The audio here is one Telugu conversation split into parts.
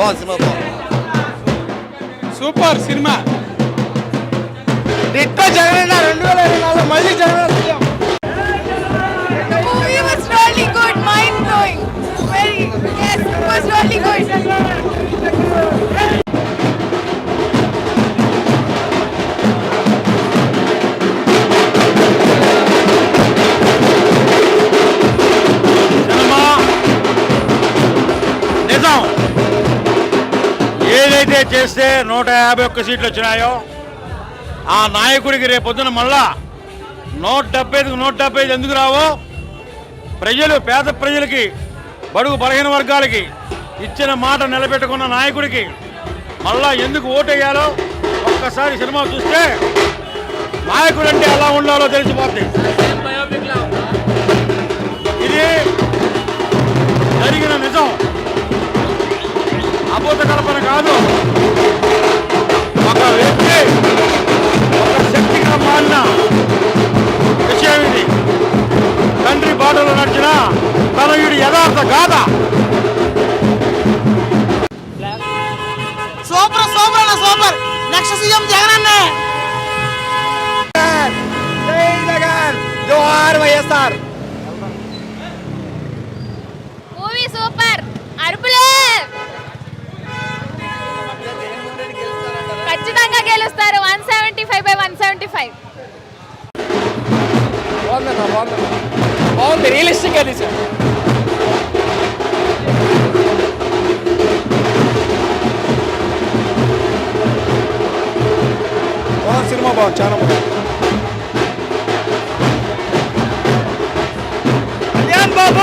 బాగుంది సినిమా బాగుంది సూపర్ సినిమా డిట్టో జగన్ రెండు వేల ఇరవై నాలుగు మళ్ళీ Jagan CM movie was really good, mind blowing. Very, yes, it was really good. ఏదైతే చేస్తే నూట యాభై ఒక్క సీట్లు వచ్చినాయో ఆ నాయకుడికి రేపొద్దున మళ్ళా నూట డెబ్బై ఐదుకు నూట డెబ్బై ఐదు ఎందుకు రావో ప్రజలు పేద ప్రజలకి బడుగు బలహీన వర్గాలకి ఇచ్చిన మాట నిలబెట్టుకున్న నాయకుడికి మళ్ళా ఎందుకు ఓటేయాలో ఒక్కసారి సినిమా చూస్తే నాయకుడు అంటే ఎలా ఉండాలో తెలిసిపోతుంది ఇది జరిగిన నిజం. కాదు. ఒక వ్యక్తి ఒక శక్తిగా మారిన విషయం ఇది. తండ్రి బాటలో నడిచిన తనయుడి యథార్థ గాథ. సూపర్ సూపర్ అన్న సూపర్. నెక్స్ట్ సీఎం జగన్ అన్న. జై జగన్. జోహార్ వైఎస్ఆర్. ఖచ్చితంగా గెలుస్తారు. One seventy five by one seventy five. బాగుందన్న బాగుందన్న బాగుంది రియలిస్టిక్ అది సార్ సినిమా బాగుంది చాలా బాగుంది. కళ్యాణ్ బాబు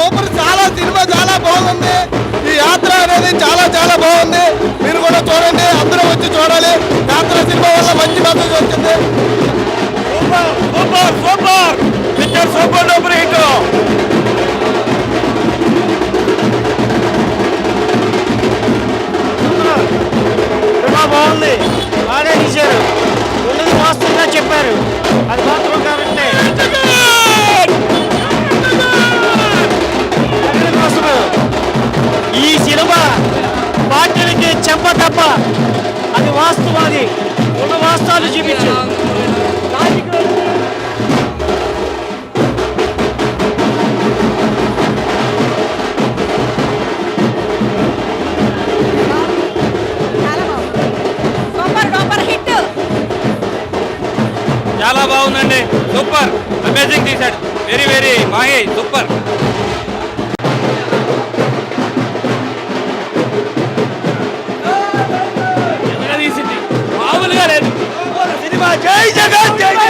సూపర్ చాలా సినిమా చాలా బాగుంది. ఈ యాత్ర అనేది చాలా చాలా బాగుంది. మీరు కూడా చూడండి అందరూ వచ్చి చూడాలి. యాత్ర సినిమా వల్ల మంచి మెసేజ్ వచ్చింది. Super super super. Picture super duper hit. Cinema బాగుంది. బాగా తీశారు. ఉన్నది వాస్తవంగా చెప్పారు. అది మాత్రం కాబట్టి చెంప తప్ప. అది వాస్తవం అది ఉన్న వాస్తవాలు చూపించు. చాలా బాగుందండి. సూపర్. అమేజింగ్ తీసాడు వెరీ వెరీ మాహి సూపర్. సినిమా జై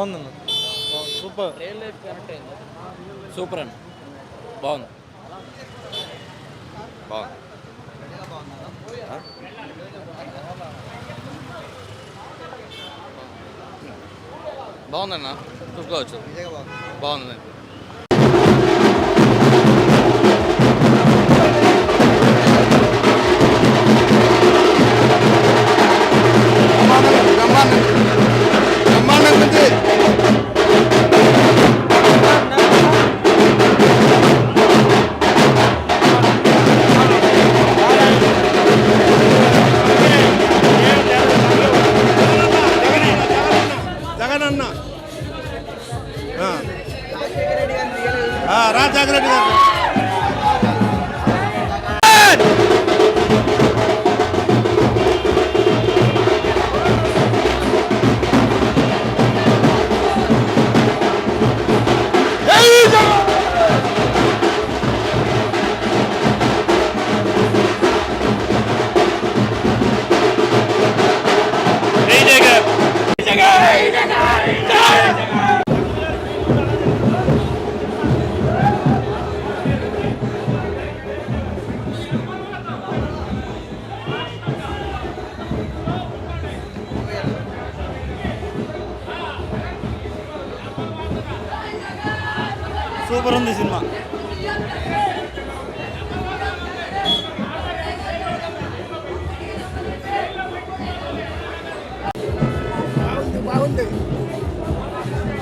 బాగుందన్న. సూపర్. సూపర్ అన్న. బాగుంది. బాగుంది. బాగుందన్న. చూసుకోవచ్చు బాగుంది.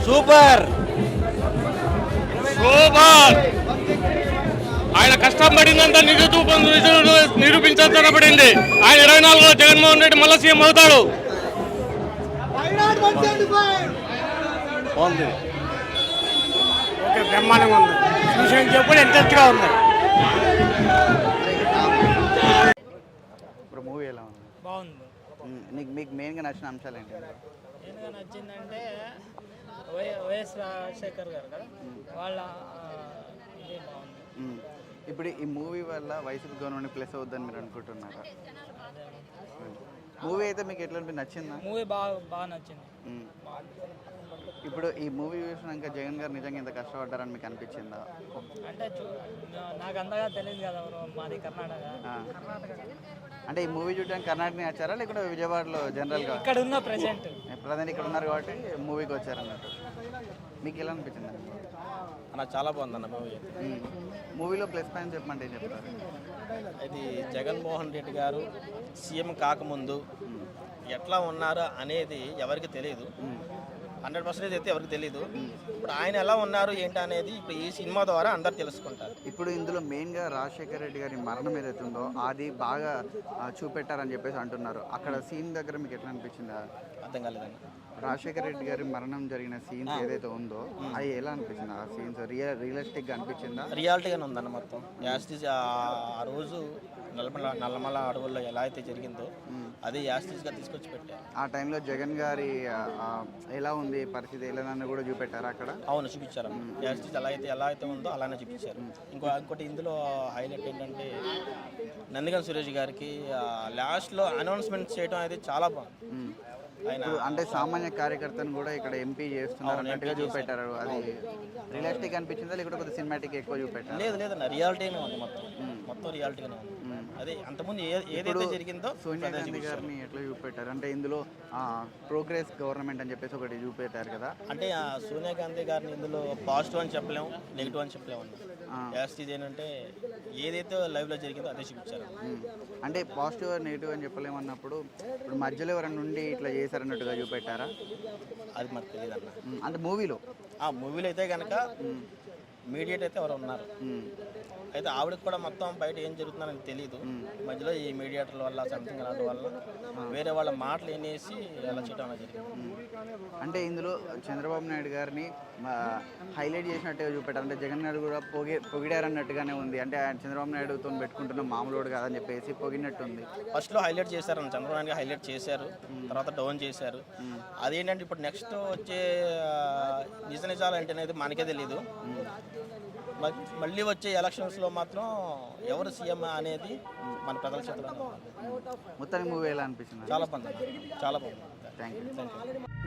సూపర్. సూపర్. ఆయన కష్టం పడిందంతా నిరూపం నిరూపించాల్సిన పడింది. ఆయన ఇరవై నాలుగులో జగన్మోహన్ రెడ్డి మళ్ళీ సీఎం అవుతాడు. బాగుంది. ఓకే బ్రహ్మాండంగా ఉంది. చూసిన చెప్పుడు ఇంట్రెస్ట్గా ఉంది. ఇప్పుడు మూవీ ఎలా ఉంది? బాగుంది. మ్, నీకు మీకు మెయిన్గా నచ్చిన అంశాలు ఏంటి? నచ్చిందంటే వైఎస్ రాజశేఖర్ గారు కదా వాళ్ళ ఇది బాగుంది. ఇప్పుడు ఈ మూవీ వల్ల వైసీపీ గవర్నమెంట్ ప్లస్ అవుద్దని మీరు అనుకుంటున్నారా? మూవీ అయితే మీకు ఎట్లా అనిపి- నచ్చిందా? మూవీ బాగా బాగా నచ్చింది. ఇప్పుడు ఈ మూవీ చూసినాక జగన్ గారు నిజంగా ఇంత కష్టపడ్డారని మీకు అనిపించిందా? అంటే నాకు అంతగా తెలియదు కదా మాది కర్ణాటక. అంటే ఈ మూవీ చూడడానికి కర్ణాటక వచ్చారా? లేకుంటే విజయవాడలో జనరల్గా ఇక్కడ ఉన్న ప్రెసెంట్ ప్రధాని ఇక్కడ ఉన్నారు కాబట్టి మూవీకి వచ్చారన్నట్టు. మీకు ఎలా అనిపించింది? అన్న చాలా బాగుంది అన్న మూవీ. మూవీలో ప్లస్ పాయింట్ చెప్పమంటే ఏం చెప్తారు? ఇది జగన్మోహన్ రెడ్డి గారు సీఎం కాకముందు ఎట్లా ఉన్నారు అనేది ఎవరికి తెలియదు హండ్రెడ్ పర్సెంటేజ్ అయితే ఎవరికి తెలియదు ఇప్పుడు ఆయన ఎలా ఉన్నారు ఏంటి అనేది ఇప్పుడు ఈ సినిమా ద్వారా అందరు తెలుసుకుంటారు. ఇప్పుడు ఇందులో మెయిన్గా రాజశేఖర రెడ్డి గారి మరణం ఏదైతే ఉందో అది బాగా చూపెట్టారని చెప్పేసి అంటున్నారు. అక్కడ సీన్ దగ్గర మీకు ఎట్లా అనిపించిందా? అర్థం కాలేదండి. రాజశేఖర రెడ్డి గారి మరణం జరిగిన సీన్స్ ఏదైతే ఉందో అది ఎలా అనిపించింది? ఆ సీన్స్ రియల్ రియలిస్టిక్గా అనిపించిందా? రియాలిటీగానే ఉందన్న మొత్తం. యాస్టీజ్ ఆ రోజు నల్లమల నల్లమల అడవుల్లో ఎలా అయితే జరిగిందో అది యాస్టీజ్గా తీసుకొచ్చి పెట్టారు. ఆ టైంలో జగన్ గారి ఆ, ఎలా ఉంది పరిస్థితి? ఎలా కూడా చూపెట్టారు అక్కడ? అవును చూపించారు. యాస్టీజ్ ఎలా అయితే ఎలా అయితే ఉందో అలానే చూపించారు. ఇంకో ఇంకోటి ఇందులో హైలైట్ ఏంటంటే నందిగం సురేష్ గారికి లాస్ట్లో అనౌన్స్మెంట్ చేయడం అనేది చాలా బాగుంది. అంటే సామాన్య కార్యకర్తను కూడా ఇక్కడ ఎంపీ చేస్తున్నారు అన్నట్టుగా చూపెట్టారు. అది రియలిస్టిక్ అనిపించిందా? లేకుంటే కొద్దిగా సినిమాటిక్ ఎక్కువ చూపెట్టారు? లేదు లేదన్న ఉంది మొత్తం. మొత్తం రియాలిటీగానే ఉంది. అదే అంతకుముందు ఏ ఏదైతే జరిగిందో సోనియా గాంధీ గారిని ఎట్లా చూపెట్టారు? అంటే ఇందులో ప్రోగ్రెస్ గవర్నమెంట్ అని చెప్పేసి ఒకటి చూపెట్టారు కదా. అంటే సోనియా గాంధీ గారిని ఇందులో పాజిటివ్ అని చెప్పలేము నెగిటివ్ అని చెప్పలేము యాస్టీజ్ ఏంటంటే ఏదైతే లైవ్లో జరిగిందో అదే చూపించారు. అంటే పాజిటివ్ నెగిటివ్ అని చెప్పలేమన్నప్పుడు ఇప్పుడు మధ్యలో ఎవరైనా నుండి ఇట్లా చేశారన్నట్టుగా చూపెట్టారా? అది మనకు తెలియదు అన్న. అంటే మూవీలో ఆ మూవీలో అయితే కనుక మీడియేట్ అయితే ఎవరు ఉన్నారు. అయితే ఆవిడకి కూడా మొత్తం బయట ఏం జరుగుతుందని తెలియదు మధ్యలో ఈ మీడియేటర్ల వల్ల సంథింగ్ అలాంటి వల్ల వేరే వాళ్ళ మాటలు వినేసి అలా చేయడం జరిగింది. అంటే ఇందులో చంద్రబాబు నాయుడు గారిని హైలైట్ చేసినట్టుగా చూపెట్టారు. అంటే జగన్ గారు కూడా పొగి పొగిడారన్నట్టుగానే ఉంది. అంటే ఆయన చంద్రబాబు నాయుడుతో పెట్టుకుంటున్న మామూలుడు కాదని చెప్పేసి పొగినట్టుంది ఫస్ట్లో హైలైట్ చేశారు. చంద్రబాబు నాయుడు హైలైట్ చేశారు. తర్వాత డౌన్ చేశారు. అదేంటంటే ఇప్పుడు నెక్స్ట్ వచ్చే నిజ నిజాలు ఏంటి అనేది మనకే తెలియదు మళ్ళీ వచ్చే ఎలక్షన్స్లో మాత్రం ఎవరు సీఎం అనేది మన ప్రజల చేతిలో మొత్తానికి మూవీ ఎలా చాలా బాగుంది. చాలా బాగుంది. Thank you